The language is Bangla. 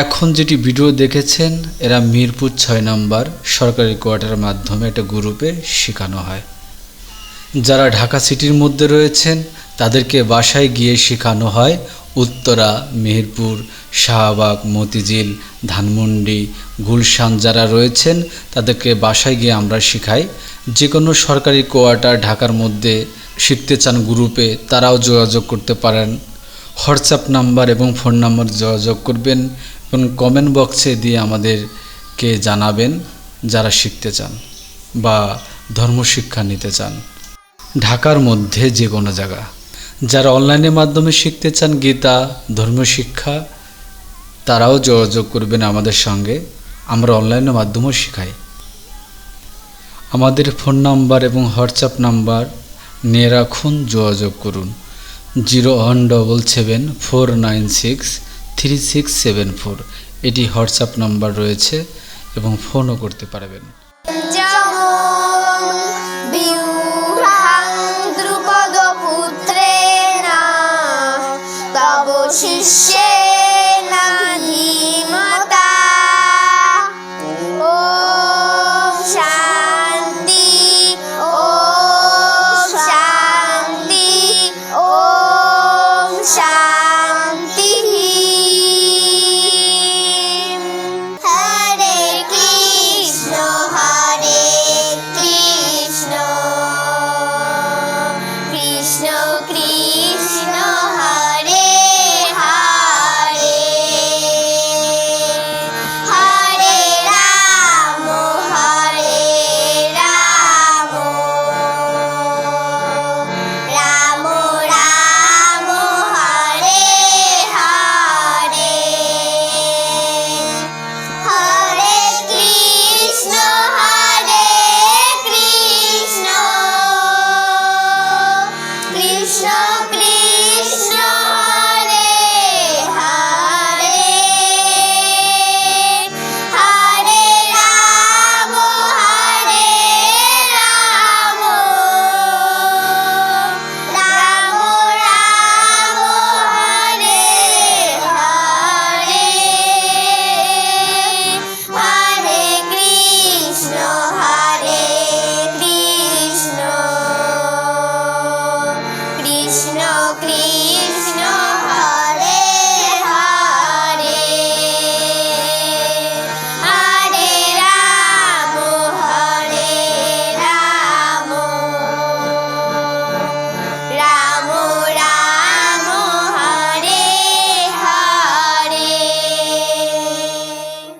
এখন যেটি ভিডিও দেখেছেন, এরা মিরপুর ছয় নম্বর সরকারি কোয়ার্টারের মাধ্যমে একটা গ্রুপে শেখানো হয়। যারা ঢাকা সিটির মধ্যে রয়েছেন, তাদেরকে বাসায় গিয়ে শেখানো হয় উত্তরা মেহেরপুর শাহবাগ, মতিঝিল, ধানমন্ডি, গুলশান যারা রয়েছেন, তাদেরকে বাসায় গিয়ে আমরা শেখাই। যে কোনো সরকারি কোয়ার্টার ঢাকার মধ্যে শিখতে চান গ্রুপে, তারাও যোগাযোগ করতে পারেন। হোয়াটসঅ্যাপ নাম্বার এবং ফোন নাম্বার যোগাযোগ করবেন। এবং কমেন্ট বক্সে দিয়ে আমাদেরকে জানাবেন যারা শিখতে চান বা ধর্মশিক্ষা নিতে চান। ঢাকার মধ্যে যে কোনো জায়গা। যারা অনলাইনের মাধ্যমে শিখতে চান গীতা ধর্মীয় শিক্ষা, তারাও যোগাযোগ করবেন আমাদের সঙ্গে। আমরা অনলাইনের মাধ্যমেও শেখাই। আমাদের ফোন নাম্বার এবং হোয়াটসঅ্যাপ নাম্বার নিয়ে রাখুন, যোগাযোগ করুন। Zero one double seven four nine six three six seven four. এটি হোয়াটসঅ্যাপ নাম্বার রয়েছে এবং ফোনও করতে পারবেন। Krishna.